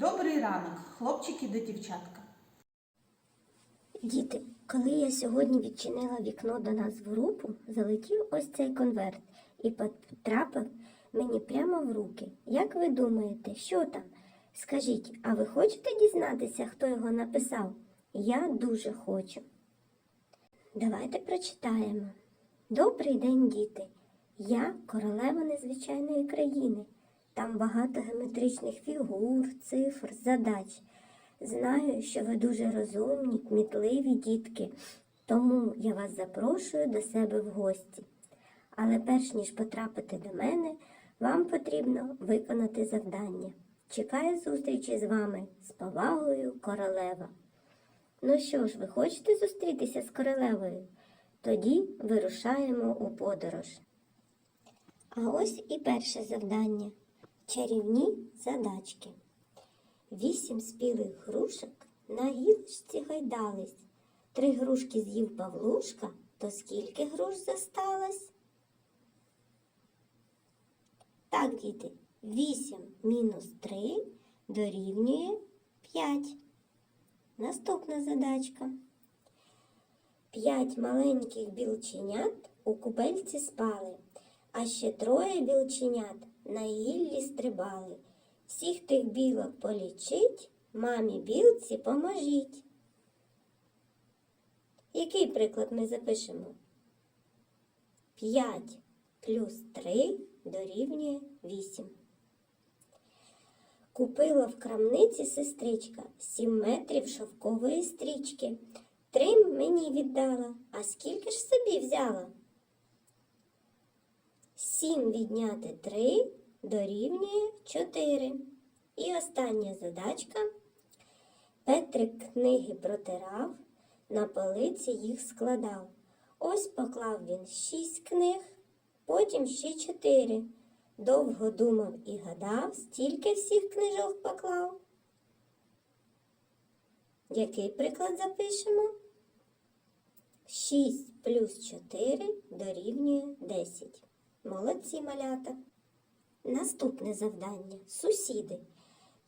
Добрий ранок, хлопчики та дівчатка. Діти, коли я сьогодні відчинила вікно до нас в групу, залетів ось цей конверт і потрапив мені прямо в руки. Як ви думаєте, що там? Скажіть, а ви хочете дізнатися, хто його написав? Я дуже хочу. Давайте прочитаємо. Добрий день, діти. Я королева незвичайної країни. Там багато геометричних фігур, цифр, задач. Знаю, що ви дуже розумні, кмітливі дітки, тому я вас запрошую до себе в гості. Але перш ніж потрапити до мене, вам потрібно виконати завдання. Чекаю зустрічі з вами з повагою королева. Ну що ж, ви хочете зустрітися з королевою? Тоді вирушаємо у подорож. А ось і перше завдання чарівні задачки. Вісім спілих грушок на гілочці гайдались. Три грушки з'їв Павлушка, то скільки груш зосталось? Так, діти, вісім мінус три дорівнює п'ять. Наступна задачка. П'ять маленьких білченят у купельці спали, а ще троє білченят на гіллі стрибали. Всіх тих білок полічить, мамі білці поможіть. Який приклад ми запишемо? 5 плюс 3 дорівнює 8. Купила в крамниці сестричка 7 метрів шовкової стрічки. Три мені віддала, а скільки ж собі взяла? 7 відняти 3 дорівнює 4. І остання задачка. Петрик книги протирав, на полиці їх складав. Ось поклав він шість книг, потім ще чотири. Довго думав і гадав, стільки всіх книжок поклав. Який приклад запишемо? 6 плюс 4 дорівнює 10. Молодці малята. Наступне завдання сусіди.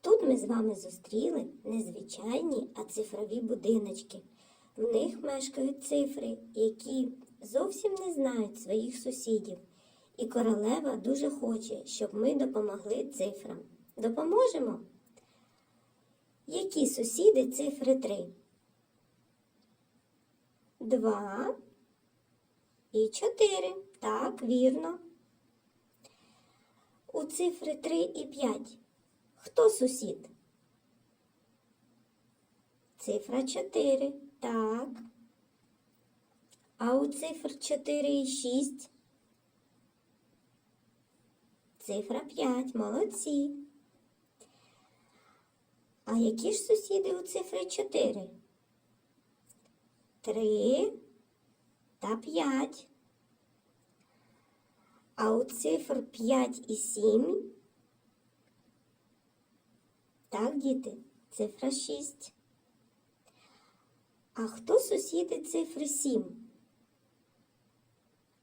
Тут ми з вами зустріли незвичайні, а цифрові будиночки. В них мешкають цифри, які зовсім не знають своїх сусідів. І королева дуже хоче, щоб ми допомогли цифрам. Допоможемо? Які сусіди цифри 3? 2 і 4. Так, вірно. У цифри 3 і 5. Хто сусід? Цифра 4. Так. А у цифр 4 і 6? Цифра 5. Молодці. А які ж сусіди у цифри 4? 3 та 5. А у цифр 5 і 7? Так, діти, цифра 6. А хто сусіди цифри 7?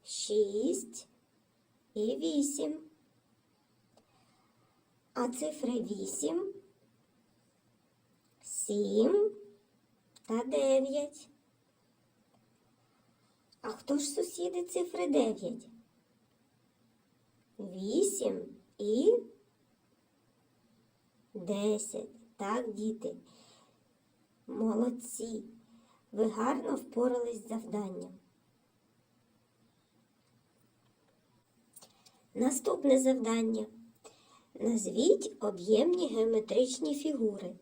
6 і 8. А цифри 8, 7 та 9. А хто ж сусіди цифри 9? 8 і 10. Так, діти. Молодці. Ви гарно впорались з завданням. Наступне завдання. Назвіть об'ємні геометричні фігури.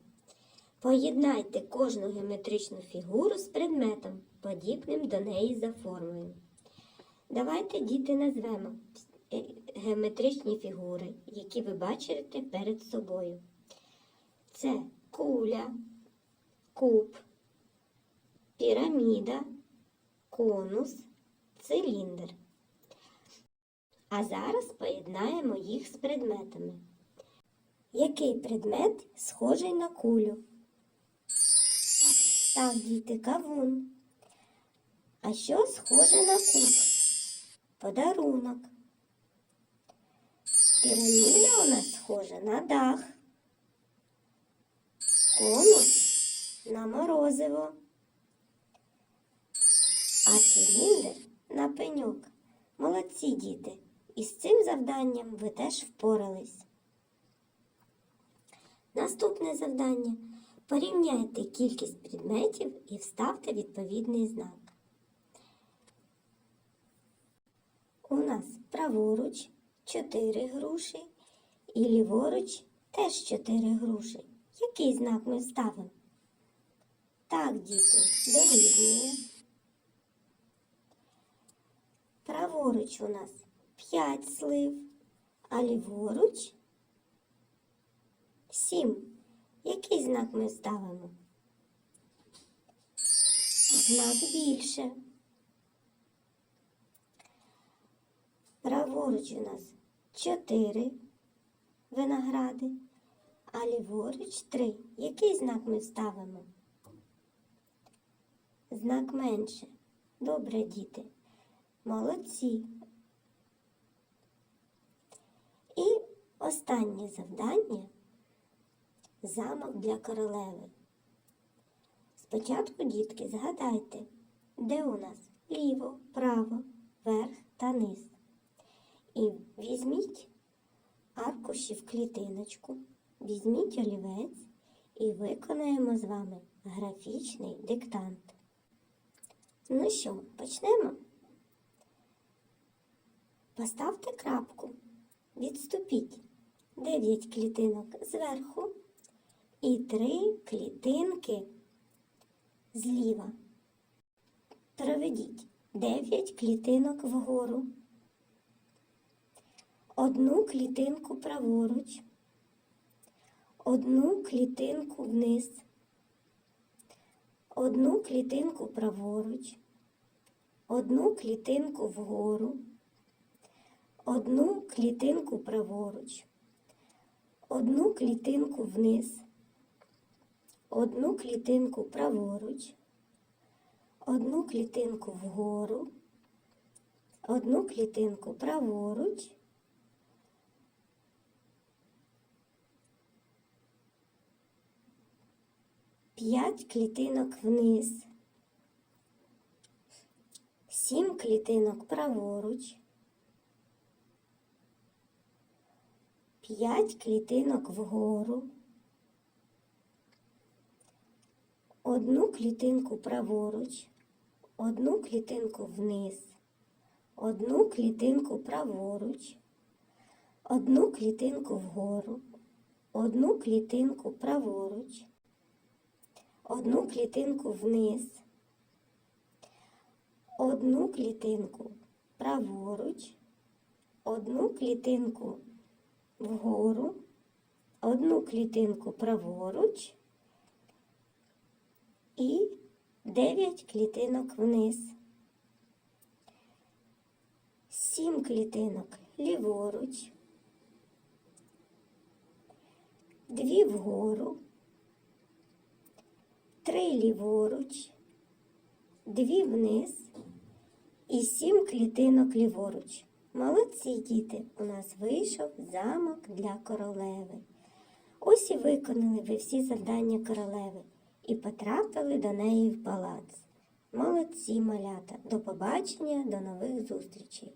Поєднайте кожну геометричну фігуру з предметом, подібним до неї за формою. Давайте, діти, назвемо геометричні фігури, які ви бачите перед собою. Це куля, куб, піраміда, конус, циліндр. А зараз поєднаємо їх з предметами. Який предмет схожий на кулю? Так, діти, кавун. А що схоже на куб? Подарунок. Піраміда у нас схожа на дах. конус на морозиво, а циліндр на пеньок. Молодці діти! І з цим завданням ви теж впорались. Наступне завдання. Порівняйте кількість предметів і вставте відповідний знак. У нас праворуч 4 груші і ліворуч теж 4 груші. Який знак ми вставимо? Так, діти, дорівнює. Праворуч у нас 5 слив, а ліворуч 7. Який знак ми ставимо? Знак більше. Праворуч у нас 4 виногради, а ліворуч 3. Який знак ми ставимо? Знак менше. Добре, діти. Молодці. І останнє завдання замок для королеви. Спочатку, дітки, згадайте, де у нас ліво, право, верх та низ. Візьміть аркуші в клітиночку, візьміть олівець і виконаємо з вами графічний диктант. Ну що, почнемо? Поставте крапку, відступіть 9 клітинок зверху і 3 клітинки зліва. Проведіть 9 клітинок вгору, одну клітинку праворуч, одну клітинку вниз, одну клітинку праворуч, одну клітинку вгору, одну клітинку праворуч, одну клітинку вниз, одну клітинку праворуч, одну клітинку вгору, одну клітинку праворуч, п'ять клітинок вниз, сім клітинок праворуч, п'ять клітинок вгору, одну клітинку праворуч, одну клітинку вниз, одну клітинку праворуч, одну клітинку вгору, одну клітинку праворуч, одну клітинку вниз, одну клітинку праворуч, одну клітинку вгору, одну клітинку праворуч. І 9 клітинок вниз. 7 клітинок ліворуч, 2 вгору, 3 ліворуч, 2 вниз і 7 клітинок ліворуч. Молодці діти, у нас вийшов замок для королеви. Ось і виконали ви всі завдання королеви і потрапили до неї в палац. Молодці малята! До побачення, до нових зустрічей!